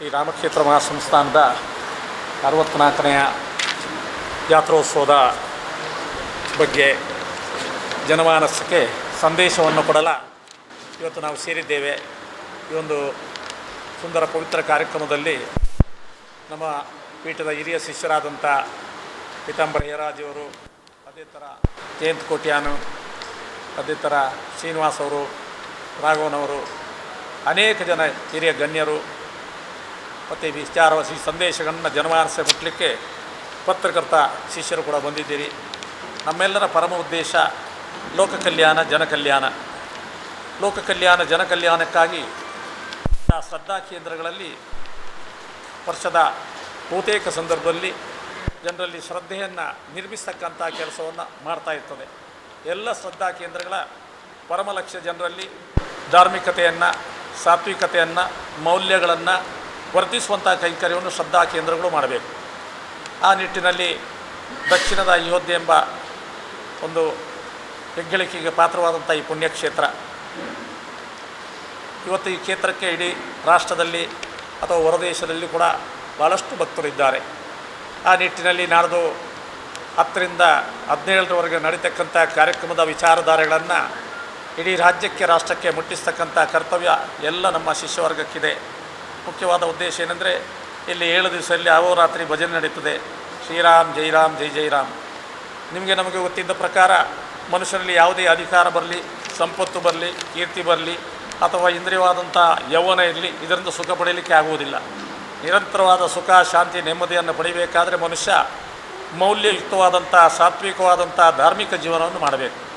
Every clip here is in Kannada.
ಶ್ರೀ ರಾಮಕ್ಷೇತ್ರ ಮಹಾಸಂಸ್ಥಾನದ ಅರವತ್ತ್ನಾಲ್ಕನೆಯ ಜಾತ್ರೋತ್ಸವದ ಬಗ್ಗೆ ಜನಮಾನಸಕ್ಕೆ ಸಂದೇಶವನ್ನು ಕೊಡಲ. ಇವತ್ತು ನಾವು ಸೇರಿದ್ದೇವೆ. ಈ ಒಂದು ಸುಂದರ ಪವಿತ್ರ ಕಾರ್ಯಕ್ರಮದಲ್ಲಿ ನಮ್ಮ ಪೀಠದ ಹಿರಿಯ ಶಿಷ್ಯರಾದಂಥ ಪೀತಾಂಬರ ಯರಾಜಿಯವರು ಅದೇ ಥರ ಜಯಂತ್ ಕೋಟ್ಯಾನು, ಅದೇ ಥರ ಶ್ರೀನಿವಾಸ್ ಅವರು ರಾಘವನವರು ಅನೇಕ ಜನ ಹಿರಿಯ ಗಣ್ಯರು ಮತ್ತು ವಿಚಾರ ಈ ಸಂದೇಶಗಳನ್ನು ಜನಮಾನಸ ಮುಟ್ಟಲಿಕ್ಕೆ ಪತ್ರಕರ್ತ ಶಿಷ್ಯರು ಕೂಡ ಬಂದಿದ್ದೀರಿ. ನಮ್ಮೆಲ್ಲರ ಪರಮ ಉದ್ದೇಶ ಲೋಕ ಕಲ್ಯಾಣ, ಜನ ಕಲ್ಯಾಣ. ಲೋಕ ಕಲ್ಯಾಣ, ಜನ ಕಲ್ಯಾಣಕ್ಕಾಗಿ ಆ ಶ್ರದ್ಧಾ ಕೇಂದ್ರಗಳಲ್ಲಿ, ವರ್ಷದ ಬಹುತೇಕ ಸಂದರ್ಭದಲ್ಲಿ ಜನರಲ್ಲಿ ಶ್ರದ್ಧೆಯನ್ನು ನಿರ್ಮಿಸತಕ್ಕಂಥ ಕೆಲಸವನ್ನು ಮಾಡ್ತಾ ಇರ್ತದೆ. ಎಲ್ಲ ಶ್ರದ್ಧಾ ಕೇಂದ್ರಗಳ ಪರಮ ಲಕ್ಷ್ಯ ಜನರಲ್ಲಿ ಧಾರ್ಮಿಕತೆಯನ್ನು, ಸಾತ್ವಿಕತೆಯನ್ನು, ಮೌಲ್ಯಗಳನ್ನು ವರ್ಧಿಸುವಂಥ ಕೈಂಕರ್ಯವನ್ನು ಶ್ರದ್ಧಾ ಕೇಂದ್ರಗಳು ಮಾಡಬೇಕು. ಆ ನಿಟ್ಟಿನಲ್ಲಿ ದಕ್ಷಿಣದ ಅಯೋಧ್ಯೆ ಎಂಬ ಒಂದು ಹೆಗ್ಗಳಿಕೆಗೆ ಪಾತ್ರವಾದಂಥ ಈ ಪುಣ್ಯಕ್ಷೇತ್ರ. ಇವತ್ತು ಈ ಕ್ಷೇತ್ರಕ್ಕೆ ಇಡೀ ರಾಷ್ಟ್ರದಲ್ಲಿ ಅಥವಾ ಹೊರದೇಶದಲ್ಲಿ ಕೂಡ ಭಾಳಷ್ಟು ಭಕ್ತರಿದ್ದಾರೆ ಆ ನಿಟ್ಟಿನಲ್ಲಿ ನಾಡ್ದು ಹತ್ತರಿಂದ ಹದಿನೇಳರವರೆಗೆ ನಡೀತಕ್ಕಂಥ ಕಾರ್ಯಕ್ರಮದ ವಿಚಾರಧಾರೆಗಳನ್ನು ಇಡೀ ರಾಜ್ಯಕ್ಕೆ, ರಾಷ್ಟ್ರಕ್ಕೆ ಮುಟ್ಟಿಸ್ತಕ್ಕಂಥ ಕರ್ತವ್ಯ ಎಲ್ಲ ನಮ್ಮ ಶಿಷ್ಯವರ್ಗಕ್ಕಿದೆ. ಮುಖ್ಯವಾದ ಉದ್ದೇಶ ಏನೆಂದರೆ, ಇಲ್ಲಿ ಏಳು ದಿವಸದಲ್ಲಿ ಅಹೋರಾತ್ರಿ ಭಜನೆ ನಡೀತದೆ. ಶ್ರೀರಾಮ್, ಜೈರಾಮ್, ಜೈ ಜೈರಾಮ್. ನಿಮಗೆ ನಮಗೆ ಗೊತ್ತಿದ್ದ ಪ್ರಕಾರ ಮನುಷ್ಯನಲ್ಲಿ ಯಾವುದೇ ಅಧಿಕಾರ ಬರಲಿ, ಸಂಪತ್ತು ಬರಲಿ, ಕೀರ್ತಿ ಬರಲಿ, ಅಥವಾ ಇಂದ್ರಿಯವಾದಂಥ ಯೌವನ ಇರಲಿ, ಇದರಿಂದ ಸುಖ ಪಡೆಯಲಿಕ್ಕೆ ಆಗುವುದಿಲ್ಲ. ನಿರಂತರವಾದ ಸುಖ, ಶಾಂತಿ, ನೆಮ್ಮದಿಯನ್ನು ಪಡಿಬೇಕಾದರೆ ಮನುಷ್ಯ ಮೌಲ್ಯಯುಕ್ತವಾದಂಥ ಸಾತ್ವಿಕವಾದಂಥ ಧಾರ್ಮಿಕ ಜೀವನವನ್ನು ಮಾಡಬೇಕು.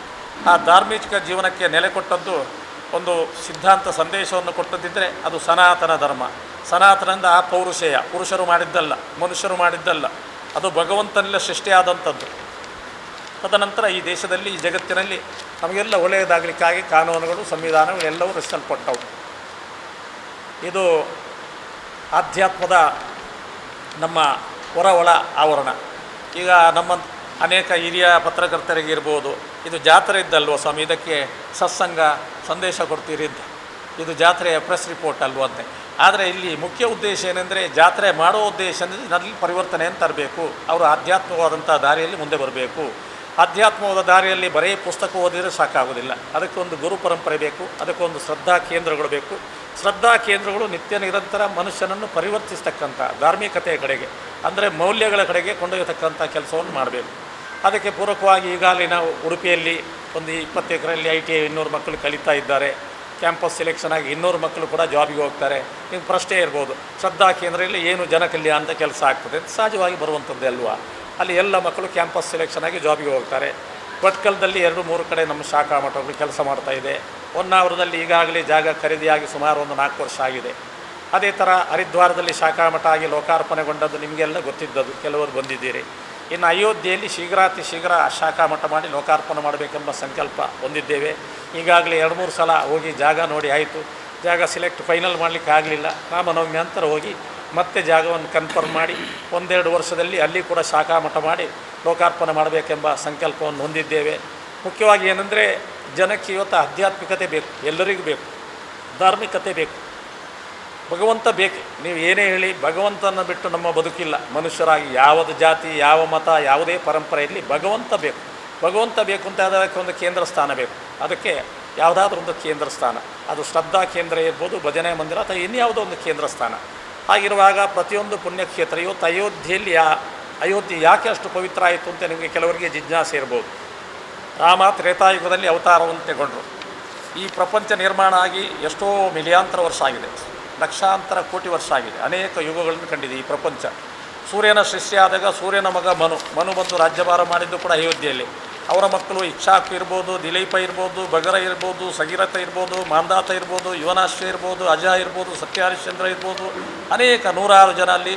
ಆ ಧಾರ್ಮಿಕ ಜೀವನಕ್ಕೆ ನೆಲೆ ಕೊಟ್ಟದ್ದು ಒಂದು ಸಿದ್ಧಾಂತ ಸಂದೇಶವನ್ನು ಕೊಟ್ಟದಿದ್ದರೆ ಅದು ಸನಾತನ ಧರ್ಮ. ಸನಾತನದ ಆ ಪೌರುಷೇಯ. ಪುರುಷರು ಮಾಡಿದ್ದಲ್ಲ, ಮನುಷ್ಯರು ಮಾಡಿದ್ದಲ್ಲ. ಅದು ಭಗವಂತನಲ್ಲೇ ಸೃಷ್ಟಿಯಾದಂಥದ್ದು. ತದನಂತರ ಈ ದೇಶದಲ್ಲಿ, ಈ ಜಗತ್ತಿನಲ್ಲಿ ನಮಗೆಲ್ಲ ಒಳ್ಳೆಯದಾಗಲಿಕ್ಕಾಗಿ ಕಾನೂನುಗಳು, ಸಂವಿಧಾನಗಳು ಎಲ್ಲವೂ ರಚಿಸಲ್ಪಟ್ಟವು. ಇದು ಆಧ್ಯಾತ್ಮದ ನಮ್ಮ ಹೊರ ಒಳ ಆವರಣ. ಈಗ ನಮ್ಮ ಅನೇಕ ಹಿರಿಯ ಪತ್ರಕರ್ತರಿಗೆ ಇರ್ಬೋದು ಇದು ಜಾತ್ರೆ ಇದ್ದಲ್ವ ಸ್ವಾಮಿ? ಇದಕ್ಕೆ ಸತ್ಸಂಗ ಸಂದೇಶ ಕೊಡ್ತೀರಿ ಅಂತ. ಇದು ಜಾತ್ರೆಯ ಪ್ರೆಸ್ ರಿಪೋರ್ಟ್ ಅಲ್ವಂತೆ ಆದರೆ ಇಲ್ಲಿ ಮುಖ್ಯ ಉದ್ದೇಶ ಏನೆಂದರೆ ಜಾತ್ರೆ ಮಾಡೋ ಉದ್ದೇಶ ಅಂದರೆ ನನ್ನಲ್ಲಿ ಪರಿವರ್ತನೆಯನ್ನು ತರಬೇಕು. ಅವರು ಆಧ್ಯಾತ್ಮವಾದಂಥ ದಾರಿಯಲ್ಲಿ ಮುಂದೆ ಬರಬೇಕು. ಆಧ್ಯಾತ್ಮವಾದ ದಾರಿಯಲ್ಲಿ ಬರೀ ಪುಸ್ತಕ ಓದಿದರೆ ಸಾಕಾಗೋದಿಲ್ಲ ಅದಕ್ಕೊಂದು ಗುರು ಪರಂಪರೆ ಬೇಕು ಅದಕ್ಕೊಂದು ಶ್ರದ್ಧಾ ಕೇಂದ್ರಗಳು ಬೇಕು. ಶ್ರದ್ಧಾ ಕೇಂದ್ರಗಳು ನಿತ್ಯ ನಿರಂತರ ಮನುಷ್ಯನನ್ನು ಪರಿವರ್ತಿಸ್ತಕ್ಕಂಥ ಧಾರ್ಮಿಕತೆಯ ಕಡೆಗೆ, ಅಂದರೆ ಮೌಲ್ಯಗಳ ಕಡೆಗೆ ಕೊಂಡೊಯ್ಯತಕ್ಕಂಥ ಕೆಲಸವನ್ನು ಮಾಡಬೇಕು. ಅದಕ್ಕೆ ಪೂರಕವಾಗಿ ಈಗಾಗಲೇ ನಾವು ಉಡುಪಿಯಲ್ಲಿ ಒಂದು ಇಪ್ಪತ್ತು ಎಕರೆಯಲ್ಲಿ ಐ ಟಿ ಐ ಇನ್ನೂರು ಮಕ್ಕಳು ಕಲಿತಾ ಇದ್ದಾರೆ. ಕ್ಯಾಂಪಸ್ ಸೆಲೆಕ್ಷನ್ ಆಗಿ ಇನ್ನೂರು ಮಕ್ಕಳು ಕೂಡ ಜಾಬಿಗೆ ಹೋಗ್ತಾರೆ. ನಿಮ್ಗೆ ಪ್ರಶ್ನೆ ಇರ್ಬೋದು. ಶ್ರದ್ಧಾ ಕೇಂದ್ರದಲ್ಲಿ ಏನು ಜನ ಅಂತ ಕೆಲಸ ಆಗ್ತದೆ ಸಹಜವಾಗಿ ಬರುವಂಥದ್ದೇ ಅಲ್ವಾ? ಅಲ್ಲಿ ಎಲ್ಲ ಮಕ್ಕಳು ಕ್ಯಾಂಪಸ್ ಸೆಲೆಕ್ಷನ್ ಆಗಿ ಜಾಬಿಗೆ ಹೋಗ್ತಾರೆ. ಭಟ್ಕಲದಲ್ಲಿ ಎರಡು ಮೂರು ಕಡೆ ನಮ್ಮ ಶಾಖಾ ಮಠಗಳು ಕೆಲಸ ಮಾಡ್ತಾ ಇದೆ. ಹೊನ್ನಾವರದಲ್ಲಿ ಈಗಾಗಲೇ ಜಾಗ ಖರೀದಿಯಾಗಿ ಸುಮಾರು ಒಂದು ನಾಲ್ಕು ವರ್ಷ ಆಗಿದೆ. ಅದೇ ಥರ ಹರಿದ್ವಾರದಲ್ಲಿ ಶಾಖಾ ಮಠ ಆಗಿ ಲೋಕಾರ್ಪಣೆಗೊಂಡದ್ದು ನಿಮಗೆಲ್ಲ ಗೊತ್ತಿದ್ದದು ಕೆಲವರು ಬಂದಿದ್ದೀರಿ. ಇನ್ನು ಅಯೋಧ್ಯೆಯಲ್ಲಿ ಶೀಘ್ರಾತಿ ಶೀಘ್ರ ಶಾಖಾ ಮಠ ಮಾಡಿ ಲೋಕಾರ್ಪಣೆ ಮಾಡಬೇಕೆಂಬ ಸಂಕಲ್ಪ ಹೊಂದಿದ್ದೇವೆ. ಈಗಾಗಲೇ ಎರಡು ಮೂರು ಸಲ ಹೋಗಿ ಜಾಗ ನೋಡಿ ಆಯಿತು. ಜಾಗ ಸಿಲೆಕ್ಟ್ ಫೈನಲ್ ಮಾಡಲಿಕ್ಕೆ ಆಗಲಿಲ್ಲ. ರಾಮನವಮಿ ನಂತರ ಹೋಗಿ ಮತ್ತೆ ಜಾಗವನ್ನು ಕನ್ಫರ್ಮ್ ಮಾಡಿ ಒಂದೆರಡು ವರ್ಷದಲ್ಲಿ ಅಲ್ಲಿ ಕೂಡ ಶಾಖಾ ಮಠ ಮಾಡಿ ಲೋಕಾರ್ಪಣೆ ಮಾಡಬೇಕೆಂಬ ಸಂಕಲ್ಪವನ್ನು ಹೊಂದಿದ್ದೇವೆ. ಮುಖ್ಯವಾಗಿ ಏನಂದರೆ ಜನಕ್ಕೆ ಇವತ್ತು ಆಧ್ಯಾತ್ಮಿಕತೆ ಬೇಕು. ಎಲ್ಲರಿಗೂ ಬೇಕು. ಧಾರ್ಮಿಕತೆ ಬೇಕು. ಭಗವಂತ ಬೇಕು. ನೀವು ಏನೇ ಹೇಳಿ ಭಗವಂತನ ಬಿಟ್ಟು ನಮ್ಮ ಬದುಕಿಲ್ಲ. ಮನುಷ್ಯರಾಗಿ ಯಾವುದು ಜಾತಿ, ಯಾವ ಮತ, ಯಾವುದೇ ಪರಂಪರೆ ಇರಲಿ ಭಗವಂತ ಬೇಕು. ಭಗವಂತ ಬೇಕು ಅಂತ ಅದಕ್ಕೆ ಒಂದು ಕೇಂದ್ರ ಸ್ಥಾನ ಬೇಕು. ಅದಕ್ಕೆ ಯಾವುದಾದ್ರೂ ಒಂದು ಕೇಂದ್ರ ಸ್ಥಾನ. ಅದು ಶ್ರದ್ಧಾ ಕೇಂದ್ರ ಇರ್ಬೋದು, ಭಜನೆ ಮಂದಿರ ಅಥವಾ ಇನ್ಯಾವುದೋ ಒಂದು ಕೇಂದ್ರ ಸ್ಥಾನ. ಹಾಗಿರುವಾಗ ಪ್ರತಿಯೊಂದು ಪುಣ್ಯಕ್ಷೇತ್ರ ಇವತ್ತು ಅಯೋಧ್ಯೆಯಲ್ಲಿ ಯಾ ಅಯೋಧ್ಯೆ ಯಾಕೆ ಅಷ್ಟು ಪವಿತ್ರ ಆಯಿತು ಅಂತ ನಿಮಗೆ ಕೆಲವರಿಗೆ ಜಿಜ್ಞಾಸೆ ಇರ್ಬೋದು. ರಾಮ ತ್ರೇತಾಯುಗದಲ್ಲಿ ಅವತಾರವನ್ನು ತಗೊಂಡ್ರು. ಈ ಪ್ರಪಂಚ ನಿರ್ಮಾಣ ಆಗಿ ಎಷ್ಟೋ ಮಿಲಿಯಾಂತರ ವರ್ಷ ಆಗಿದೆ. ಲಕ್ಷಾಂತರ ಕೋಟಿ ವರ್ಷ ಆಗಿದೆ. ಅನೇಕ ಯುಗಗಳನ್ನು ಕಂಡಿದೆ ಈ ಪ್ರಪಂಚ. ಸೂರ್ಯನ ಸೃಷ್ಟಿಯಾದಾಗ ಸೂರ್ಯನ ಮಗ ಮನು. ಮನು ಬಂದು ರಾಜ್ಯಭಾರ ಮಾಡಿದ್ದು ಕೂಡ ಅಯೋಧ್ಯೆಯಲ್ಲಿ. ಅವರ ಮಕ್ಕಳು ಇಚ್ಛಾಕ್ ಇರ್ಬೋದು, ದಿಲೀಪ ಇರ್ಬೋದು, ಬಗರ ಇರ್ಬೋದು, ಸಗಿರಥ ಇರ್ಬೋದು, ಮಾಂದಾತ ಇರ್ಬೋದು ಯುವನಾಶ್ವ ಇರ್ಬೋದು, ಅಜ ಇರ್ಬೋದು, ಸತ್ಯಹರಿಶ್ಚಂದ್ರ ಇರ್ಬೋದು. ಅನೇಕ ನೂರಾರು ಜನ ಅಲ್ಲಿ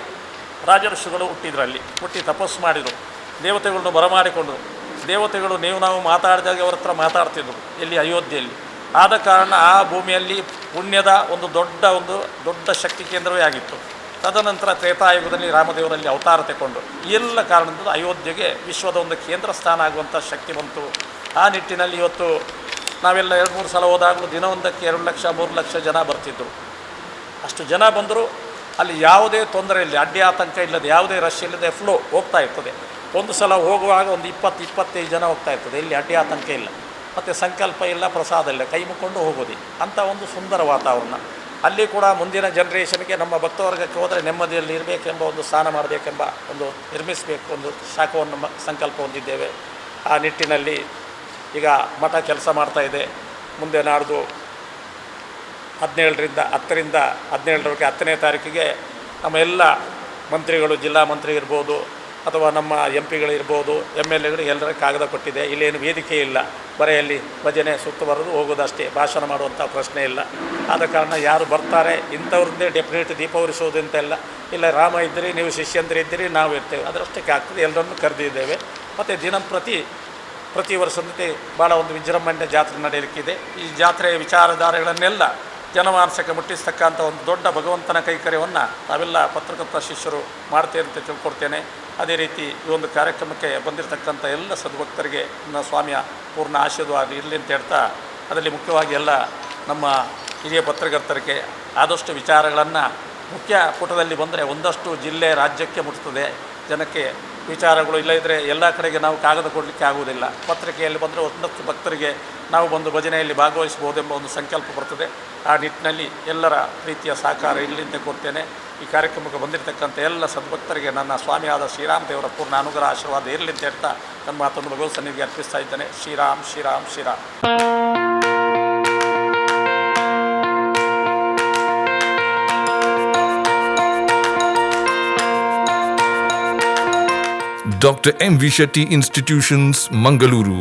ರಾಜಋಷಿಗಳು ಹುಟ್ಟಿದ್ರಲ್ಲಿ ಹುಟ್ಟಿ ತಪಸ್ಸು ಮಾಡಿದರು. ದೇವತೆಗಳನ್ನು ಬರಮಾಡಿಕೊಂಡರು. ದೇವತೆಗಳು ನೀವು ನಾವು ಮಾತಾಡಿದಾಗ ಅವರ ಹತ್ರ ಮಾತಾಡ್ತಿದ್ರು. ಇಲ್ಲಿ ಅಯೋಧ್ಯೆಯಲ್ಲಿ. ಆದ ಕಾರಣ ಆ ಭೂಮಿಯಲ್ಲಿ ಪುಣ್ಯದ ಒಂದು ದೊಡ್ಡ ಒಂದು ದೊಡ್ಡ ಶಕ್ತಿ ಕೇಂದ್ರವೇ ಆಗಿತ್ತು. ತದನಂತರ ತ್ರೇತಾಯುಗದಲ್ಲಿ ರಾಮದೇವರಲ್ಲಿ ಅವತಾರ ತಗೊಂಡು ಈ ಎಲ್ಲ ಕಾರಣದಿಂದ ಅಯೋಧ್ಯೆಗೆ ವಿಶ್ವದ ಒಂದು ಕೇಂದ್ರ ಸ್ಥಾನ ಆಗುವಂಥ ಶಕ್ತಿ ಬಂತು. ಆ ನಿಟ್ಟಿನಲ್ಲಿ ಇವತ್ತು ನಾವೆಲ್ಲ ಎರಡು ಮೂರು ಸಲ ಹೋದಾಗಲೂ ದಿನವೊಂದಕ್ಕೆ ಎರಡು ಲಕ್ಷ, ಮೂರು ಲಕ್ಷ ಜನ ಬರ್ತಿದ್ದರು ಅಷ್ಟು ಜನ ಬಂದರೂ, ಅಲ್ಲಿ ಯಾವುದೇ ತೊಂದರೆ ಇಲ್ಲ ಅಡ್ಡಿ ಆತಂಕ ಇಲ್ಲದೆ, ಯಾವುದೇ ರಶ್ ಇಲ್ಲದೆ ಫ್ಲೋ ಹೋಗ್ತಾ ಇರ್ತದೆ. ಒಂದು ಸಲ ಹೋಗುವಾಗ ಒಂದು ಇಪ್ಪತ್ತು, ಇಪ್ಪತ್ತೈದು ಜನ ಹೋಗ್ತಾ ಇರ್ತದೆ. ಇಲ್ಲಿ ಅಡ್ಡಿ, ಆತಂಕ ಇಲ್ಲ. ಮತ್ತು ಸಂಕಲ್ಪ ಇಲ್ಲ, ಪ್ರಸಾದ ಇಲ್ಲ, ಕೈ ಮುಕ್ಕೊಂಡು ಹೋಗೋದು. ಅಂಥ ಒಂದು ಸುಂದರ ವಾತಾವರಣ. ಅಲ್ಲಿ ಕೂಡ ಮುಂದಿನ ಜನ್ರೇಷನ್ಗೆ ನಮ್ಮ ಭಕ್ತವರ್ಗಕ್ಕೆ ಹೋದರೆ ನೆಮ್ಮದಿಯಲ್ಲಿ ಇರಬೇಕೆಂಬ ಒಂದು ಸ್ನಾನ ಮಾಡಬೇಕೆಂಬ ಒಂದು ನಿರ್ಮಿಸಬೇಕು ಒಂದು ಶಾಖವನ್ನು ಸಂಕಲ್ಪ ಹೊಂದಿದ್ದೇವೆ. ಆ ನಿಟ್ಟಿನಲ್ಲಿ ಈಗ ಮಠ ಕೆಲಸ ಮಾಡ್ತಾ ಇದೆ. ಮುಂದೆ ನಾಡ್ದು ಹದಿನೇಳರಿಂದ ಹತ್ತರಿಂದ ಹದಿನೇಳರವರೆಗೆ ಹತ್ತನೇ ತಾರೀಕಿಗೆ ನಮ್ಮ ಎಲ್ಲ ಮಂತ್ರಿಗಳು, ಜಿಲ್ಲಾ ಮಂತ್ರಿ ಇರ್ಬೋದು, ಅಥವಾ ನಮ್ಮ ಎಂ ಪಿಗಳಿರ್ಬೋದು ಎಂ ಎಲ್ ಎಗಳು ಎಲ್ಲರ ಕಾಗದ ಕೊಟ್ಟಿದೆ. ಇಲ್ಲೇನು ವೇದಿಕೆ ಇಲ್ಲ. ಬರೀ ಭಜನೆ ಸುತ್ತ ಬರೋದು ಹೋಗೋದಷ್ಟೇ, ಭಾಷಣ ಮಾಡುವಂಥ ಪ್ರಶ್ನೆ ಇಲ್ಲ. ಆದ ಕಾರಣ ಯಾರು ಬರ್ತಾರೆ, ಇಂಥವ್ರದ್ದೇ ಡೆಫಿನೆಟ್ ದೀಪ ಉರಿಸೋದು ಅಂತೆಲ್ಲ ಇಲ್ಲ, ರಾಮ ಇದ್ದರೆ, ನೀವು ಶಿಷ್ಯಂದ್ರೆ ಇದ್ದರಿ, ನಾವು ಇರ್ತೇವೆ. ಅದರಷ್ಟಕ್ಕೆ ಆಗ್ತದೆ, ಎಲ್ಲರನ್ನು ಕರೆದಿದ್ದೇವೆ. ಮತ್ತು ದಿನಂಪ್ರತಿ ಪ್ರತಿ ವರ್ಷದಂತೆ ಭಾಳ ಒಂದು ವಿಜೃಂಭಣೆ ಜಾತ್ರೆ ನಡೆಯಲಿಕ್ಕಿದೆ. ಈ ಜಾತ್ರೆಯ ವಿಚಾರಧಾರೆಗಳನ್ನೆಲ್ಲ ಜನಮಾನಸಕ್ಕೆ ಮುಟ್ಟಿಸ್ತಕ್ಕಂಥ ಒಂದು ದೊಡ್ಡ ಭಗವಂತನ ಕೈಕರ್ಯವನ್ನು ನಾವೆಲ್ಲ ಪತ್ರಕರ್ತ ಶಿಷ್ಯರು ಮಾಡ್ತೇವೆ ಅಂತ ತಿಳ್ಕೊಡ್ತೇನೆ. ಅದೇ ರೀತಿ ಈ ಒಂದು ಕಾರ್ಯಕ್ರಮಕ್ಕೆ ಬಂದಿರತಕ್ಕಂಥ ಎಲ್ಲ ಸದ್ಭಕ್ತರಿಗೆ ನನ್ನ ಸ್ವಾಮಿಯ ಪೂರ್ಣ ಆಶೀರ್ವಾದ ಇರಲಿ ಅಂತ ಹೇಳ್ತಾ ಅದರಲ್ಲಿ ಮುಖ್ಯವಾಗಿ ಎಲ್ಲ ನಮ್ಮ ಹಿರಿಯ ಪತ್ರಕರ್ತರಿಗೆ ಆದಷ್ಟು ವಿಚಾರಗಳನ್ನು ಮುಖ್ಯ ಪುಟದಲ್ಲಿ ಬಂದರೆ ಒಂದಷ್ಟು ಜಿಲ್ಲೆ ರಾಜ್ಯಕ್ಕೆ ಮುಟ್ತದೆ. ಜನಕ್ಕೆ ವಿಚಾರಗಳು ಇಲ್ಲದಿದ್ದರೆ ಎಲ್ಲ ಕಡೆಗೆ ನಾವು ಕಾಗದ ಕೊಡಲಿಕ್ಕೆ ಆಗುವುದಿಲ್ಲ. ಪತ್ರಿಕೆಯಲ್ಲಿ ಬಂದರೆ ಒಂದಷ್ಟು ಭಕ್ತರಿಗೆ ನಾವು ಬಂದು ಭಜನೆಯಲ್ಲಿ ಭಾಗವಹಿಸಬಹುದೆಂಬ ಒಂದು ಸಂಕಲ್ಪ ಬರ್ತದೆ ಆ ನಿಟ್ಟಿನಲ್ಲಿ ಎಲ್ಲರ ಪ್ರೀತಿಯ ಸಹಕಾರ ಇಲ್ಲಿಂದ ಕೊಡ್ತೇನೆ ಈ ಕಾರ್ಯಕ್ರಮಕ್ಕೆ ಬಂದಿರತಕ್ಕಂಥ ಎಲ್ಲ ಸದ್ಭಕ್ತರಿಗೆ ನನ್ನ ಸ್ವಾಮಿಯಾದ ಶ್ರೀರಾಮ ದೇವರ ಪೂರ್ಣ ಅನುಗ್ರಹ, ಆಶೀರ್ವಾದ ಇರಲಿ ಅಂತ ಹೇಳ್ತಾ ನನ್ನ ಮಾತನ್ನು ಭಗವತ್ ಸನ್ನಿಧಿಗೆ ಅರ್ಪಿಸ್ತಾ ಇದ್ದೇನೆ Shriram Shriram Shriram doctor M. V Shetty institutions Mangaluru.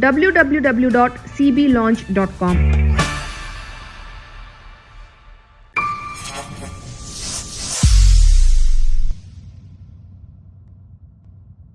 www.cblaunch.com.